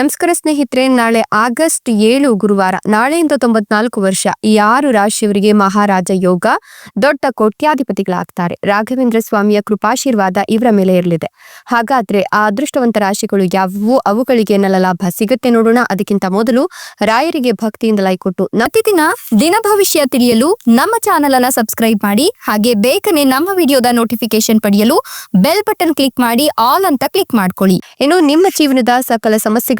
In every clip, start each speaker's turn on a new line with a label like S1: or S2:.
S1: ನಮಸ್ಕಾರ ಸ್ನೇಹಿತರೆ, ನಾಳೆ ಆಗಸ್ಟ್ ಏಳು ಗುರುವಾರ, ನಾಳೆಯಿಂದ ತೊಂಬತ್ನಾಲ್ಕು ವರ್ಷ, ಈ ಆರು ರಾಶಿಯವರಿಗೆ ಮಹಾರಾಜ ಯೋಗ, ದೊಡ್ಡ ಕೋಟ್ಯಾಧಿಪತಿಗಳಾಗ್ತಾರೆ. ರಾಘವೇಂದ್ರ ಸ್ವಾಮಿಯ ಕೃಪಾಶೀರ್ವಾದ ಇವರ ಮೇಲೆ ಇರಲಿದೆ. ಹಾಗಾದ್ರೆ ಆ ಅದೃಷ್ಟವಂತ ರಾಶಿಗಳು ಯಾವುವು? ಅವುಗಳಿಗೆ ಏನೆಲ್ಲ ಲಾಭ ಸಿಗುತ್ತೆ ನೋಡೋಣ. ಅದಕ್ಕಿಂತ ಮೊದಲು ರಾಯರಿಗೆ ಭಕ್ತಿಯಿಂದ ಲೈಕ್ ಕೊಟ್ಟು, ಪ್ರತಿದಿನ ದಿನ ಭವಿಷ್ಯ ತಿಳಿಯಲು ನಮ್ಮ ಚಾನೆಲ್ ಅನ್ನ ಸಬ್ಸ್ಕ್ರೈಬ್ ಮಾಡಿ, ಹಾಗೆ ಬೇಗನೆ ನಮ್ಮ ವಿಡಿಯೋದ ನೋಟಿಫಿಕೇಶನ್ ಪಡೆಯಲು ಬೆಲ್ ಬಟನ್ ಕ್ಲಿಕ್ ಮಾಡಿ, ಆಲ್ ಅಂತ ಕ್ಲಿಕ್ ಮಾಡ್ಕೊಳ್ಳಿ. ಇನ್ನು ನಿಮ್ಮ ಜೀವನದ ಸಕಲ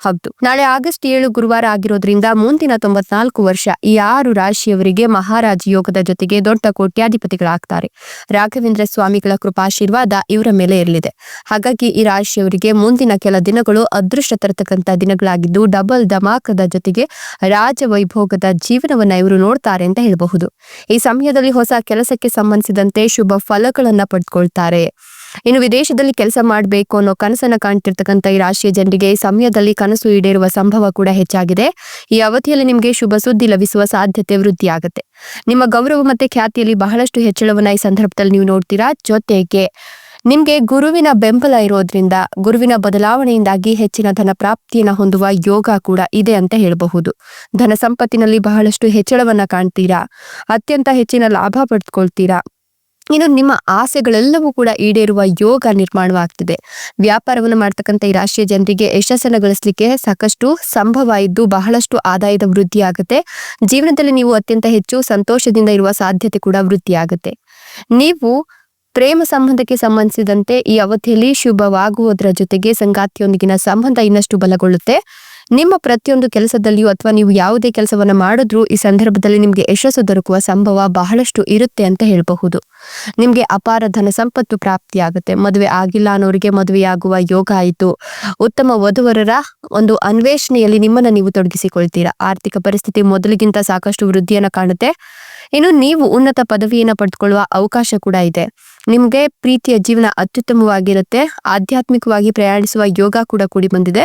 S1: ಹೌದು. ನಾಳೆ ಆಗಸ್ಟ್ ಏಳು ಗುರುವಾರ ಆಗಿರೋದ್ರಿಂದ ಮುಂದಿನ ತೊಂಬತ್ನಾಲ್ಕು ವರ್ಷ ಈ ಆರು ರಾಶಿಯವರಿಗೆ ಮಹಾರಾಜ ಯೋಗದ ಜೊತೆಗೆ ದೊಡ್ಡ ಕೋಟ್ಯಾಧಿಪತಿಗಳಾಗ್ತಾರೆ. ರಾಘವೇಂದ್ರ ಸ್ವಾಮಿಗಳ ಕೃಪಾಶೀರ್ವಾದ ಇವರ ಮೇಲೆ ಇರಲಿದೆ. ಹಾಗಾಗಿ ಈ ರಾಶಿಯವರಿಗೆ ಮುಂದಿನ ಕೆಲ ದಿನಗಳು ಅದೃಷ್ಟ ತರತಕ್ಕಂತ ದಿನಗಳಾಗಿದ್ದು ಡಬಲ್ ಧಮಾಕದ ಜೊತೆಗೆ ರಾಜ ವೈಭೋಗದ ಜೀವನವನ್ನ ಇವರು ನೋಡ್ತಾರೆ ಅಂತ ಹೇಳಬಹುದು. ಈ ಸಮಯದಲ್ಲಿ ಹೊಸ ಕೆಲಸಕ್ಕೆ ಸಂಬಂಧಿಸಿದಂತೆ ಶುಭ ಫಲಗಳನ್ನ ಪಡ್ಕೊಳ್ತಾರೆ. ಇನ್ನು ವಿದೇಶದಲ್ಲಿ ಕೆಲಸ ಮಾಡಬೇಕು ಅನ್ನೋ ಕನಸನ್ನ ಕಾಣ್ತಿರ್ತಕ್ಕಂಥ ಈ ರಾಶಿಯ ಜನರಿಗೆ ಸಮಯದಲ್ಲಿ ಕನಸು ಈಡೇರುವ ಸಂಭವ ಕೂಡ ಹೆಚ್ಚಾಗಿದೆ. ಈ ಅವಧಿಯಲ್ಲಿ ನಿಮಗೆ ಶುಭ ಸುದ್ದಿ ಲಭಿಸುವ ಸಾಧ್ಯತೆ ವೃದ್ಧಿಯಾಗುತ್ತೆ. ನಿಮ್ಮ ಗೌರವ ಮತ್ತೆ ಖ್ಯಾತಿಯಲ್ಲಿ ಬಹಳಷ್ಟು ಹೆಚ್ಚಳವನ್ನ ಈ ಸಂದರ್ಭದಲ್ಲಿ ನೀವು ನೋಡ್ತೀರಾ? ಜೊತೆಗೆ ನಿಮ್ಗೆ ಗುರುವಿನ ಬೆಂಬಲ ಇರೋದ್ರಿಂದ, ಗುರುವಿನ ಬದಲಾವಣೆಯಿಂದಾಗಿ ಹೆಚ್ಚಿನ ಧನ ಪ್ರಾಪ್ತಿಯನ್ನ ಹೊಂದುವ ಯೋಗ ಕೂಡ ಇದೆ ಅಂತ ಹೇಳಬಹುದು. ಧನ ಸಂಪತ್ತಿನಲ್ಲಿ ಬಹಳಷ್ಟು ಹೆಚ್ಚಳವನ್ನ ಕಾಣ್ತೀರಾ? ಅತ್ಯಂತ ಹೆಚ್ಚಿನ ಲಾಭ ಪಡೆದುಕೊಳ್ತೀರಾ ಇನ್ನು ನಿಮ್ಮ ಆಸೆಗಳೆಲ್ಲವೂ ಕೂಡ ಈಡೇರುವ ಯೋಗ ನಿರ್ಮಾಣವಾಗ್ತಿದೆ. ವ್ಯಾಪಾರವನ್ನು ಮಾಡ್ತಕ್ಕಂಥ ಈ ರಾಶಿಯ ಜನರಿಗೆ ಯಶಸ್ಸನ್ನು ಗಳಿಸಲಿಕ್ಕೆ ಸಾಕಷ್ಟು ಸಂಭವ ಇದ್ದು ಬಹಳಷ್ಟು ಆದಾಯದ ವೃದ್ಧಿ ಆಗುತ್ತೆ ಜೀವನದಲ್ಲಿ ನೀವು ಅತ್ಯಂತ ಹೆಚ್ಚು ಸಂತೋಷದಿಂದ ಇರುವ ಸಾಧ್ಯತೆ ಕೂಡ ವೃದ್ಧಿಯಾಗುತ್ತೆ. ನೀವು ಪ್ರೇಮ ಸಂಬಂಧಕ್ಕೆ ಸಂಬಂಧಿಸಿದಂತೆ ಈ ಅವಧಿಯಲ್ಲಿ ಶುಭವಾಗುವುದರ ಜೊತೆಗೆ ಸಂಗಾತಿಯೊಂದಿಗಿನ ಸಂಬಂಧ ಇನ್ನಷ್ಟು ಬಲಗೊಳ್ಳುತ್ತೆ. ನಿಮ್ಮ ಪ್ರತಿಯೊಂದು ಕೆಲಸದಲ್ಲಿಯೂ ಅಥವಾ ನೀವು ಯಾವುದೇ ಕೆಲಸವನ್ನು ಮಾಡಿದ್ರೂ ಈ ಸಂದರ್ಭದಲ್ಲಿ ನಿಮಗೆ ಯಶಸ್ಸು ದೊರಕುವ ಸಂಭವ ಬಹಳಷ್ಟು ಇರುತ್ತೆ ಅಂತ ಹೇಳಬಹುದು. ನಿಮ್ಗೆ ಅಪಾರ ಧನ ಸಂಪತ್ತು ಪ್ರಾಪ್ತಿಯಾಗುತ್ತೆ. ಮದುವೆ ಆಗಿಲ್ಲ ಅನ್ನೋರಿಗೆ ಮದುವೆಯಾಗುವ ಯೋಗ ಆಯಿತು. ಉತ್ತಮ ವಧುವರರ ಒಂದು ಅನ್ವೇಷಣೆಯಲ್ಲಿ ನಿಮ್ಮನ್ನ ನೀವು ತೊಡಗಿಸಿಕೊಳ್ತೀರಾ. ಆರ್ಥಿಕ ಪರಿಸ್ಥಿತಿ ಮೊದಲಿಗಿಂತ ಸಾಕಷ್ಟು ವೃದ್ಧಿಯನ್ನ ಕಾಣುತ್ತೆ. ಇನ್ನು ನೀವು ಉನ್ನತ ಪದವಿಯನ್ನ ಪಡೆದುಕೊಳ್ಳುವ ಅವಕಾಶ ಕೂಡ ಇದೆ. ನಿಮ್ಗೆ ಪ್ರೀತಿಯ ಜೀವನ ಅತ್ಯುತ್ತಮವಾಗಿರುತ್ತೆ. ಆಧ್ಯಾತ್ಮಿಕವಾಗಿ ಪ್ರಯಾಣಿಸುವ ಯೋಗ ಕೂಡ ಕೂಡಿ ಬಂದಿದೆ.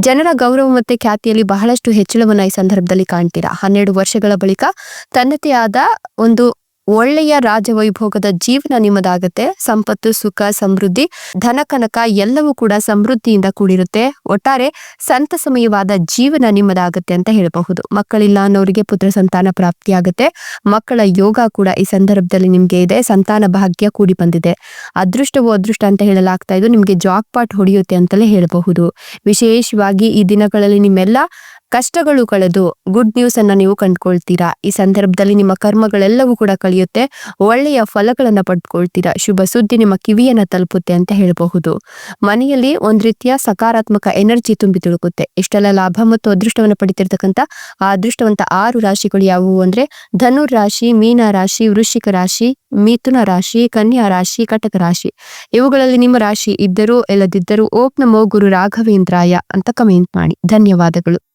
S1: ಜನರ ಗೌರವ ಮತ್ತೆ ಖ್ಯಾತಿಯಲ್ಲಿ ಬಹಳಷ್ಟು ಹೆಚ್ಚಳವನ್ನ ಈ ಸಂದರ್ಭದಲ್ಲಿ ಕಾಣ್ತೀರಾ. ಹನ್ನೆರಡು ವರ್ಷಗಳ ಬಳಿಕ ತನ್ನದೇ ಆದ ಒಂದು ಒಳ್ಳೆಯ ರಾಜವೈಭೋಗದ ಜೀವನ ನಿಮ್ಮದಾಗತ್ತೆ. ಸಂಪತ್ತು, ಸುಖ, ಸಮೃದ್ಧಿ, ಧನ, ಕನಕ ಎಲ್ಲವೂ ಕೂಡ ಸಮೃದ್ಧಿಯಿಂದ ಕೂಡಿರುತ್ತೆ. ಒಟ್ಟಾರೆ ಸಂತಸಮಯವಾದ ಜೀವನ ನಿಮ್ಮದಾಗತ್ತೆ ಅಂತ ಹೇಳಬಹುದು. ಮಕ್ಕಳಿಲ್ಲ ಅನ್ನೋರಿಗೆ ಪುತ್ರ ಸಂತಾನ ಪ್ರಾಪ್ತಿಯಾಗತ್ತೆ. ಮಕ್ಕಳ ಯೋಗ ಕೂಡ ಈ ಸಂದರ್ಭದಲ್ಲಿ ನಿಮ್ಗೆ ಇದೆ. ಸಂತಾನ ಭಾಗ್ಯ ಕೂಡಿ ಬಂದಿದೆ. ಅದೃಷ್ಟವೋ ಅದೃಷ್ಟ ಅಂತ ಹೇಳಲಾಗ್ತಾ ಇದು ನಿಮ್ಗೆ ಜಾಕ್ ಪಾಟ್ ಹೊಡೆಯುತ್ತೆ ಅಂತಲೇ ಹೇಳಬಹುದು. ವಿಶೇಷವಾಗಿ ಈ ದಿನಗಳಲ್ಲಿ ನಿಮ್ಮೆಲ್ಲ ಕಷ್ಟಗಳು ಕಳೆದು ಗುಡ್ ನ್ಯೂಸ್ ಅನ್ನ ನೀವು ಕಂಡ್ಕೊಳ್ತೀರಾ? ಈ ಸಂದರ್ಭದಲ್ಲಿ ನಿಮ್ಮ ಕರ್ಮಗಳೆಲ್ಲವೂ ಕೂಡ ಕಳೆಯುತ್ತೆ. ಒಳ್ಳೆಯ ಫಲಗಳನ್ನ ಪಡ್ಕೊಳ್ತೀರಾ? ಶುಭ ಸುದ್ದಿ ನಿಮ್ಮ ಕಿವಿಯನ್ನ ತಲುಪುತ್ತೆ ಅಂತ ಹೇಳಬಹುದು. ಮನೆಯಲ್ಲಿ ಒಂದ್ ರೀತಿಯ ಸಕಾರಾತ್ಮಕ ಎನರ್ಜಿ ತುಂಬಿ ತುಳುಕುತ್ತೆ. ಇಷ್ಟೆಲ್ಲ ಲಾಭ ಮತ್ತು ಅದೃಷ್ಟವನ್ನು ಪಡಿತಿರ್ತಕ್ಕಂಥ ಆ ಅದೃಷ್ಟವಂತ ಆರು ರಾಶಿಗಳು ಯಾವುವು ಅಂದ್ರೆ ಧನುರ್ ರಾಶಿ, ಮೀನ ರಾಶಿ, ವೃಶ್ಚಿಕ ರಾಶಿ, ಮಿಥುನ ರಾಶಿ, ಕನ್ಯಾ ರಾಶಿ, ಕಟಕ ರಾಶಿ. ಇವುಗಳಲ್ಲಿ ನಿಮ್ಮ ರಾಶಿ ಇದ್ದರೂ, ಇಲ್ಲದಿದ್ದರೂ, ಓಂ ನಮೋ ಗುರು ರಾಘವೇಂದ್ರಾಯ ಅಂತ ಕಮೆಂಟ್ ಮಾಡಿ. ಧನ್ಯವಾದಗಳು.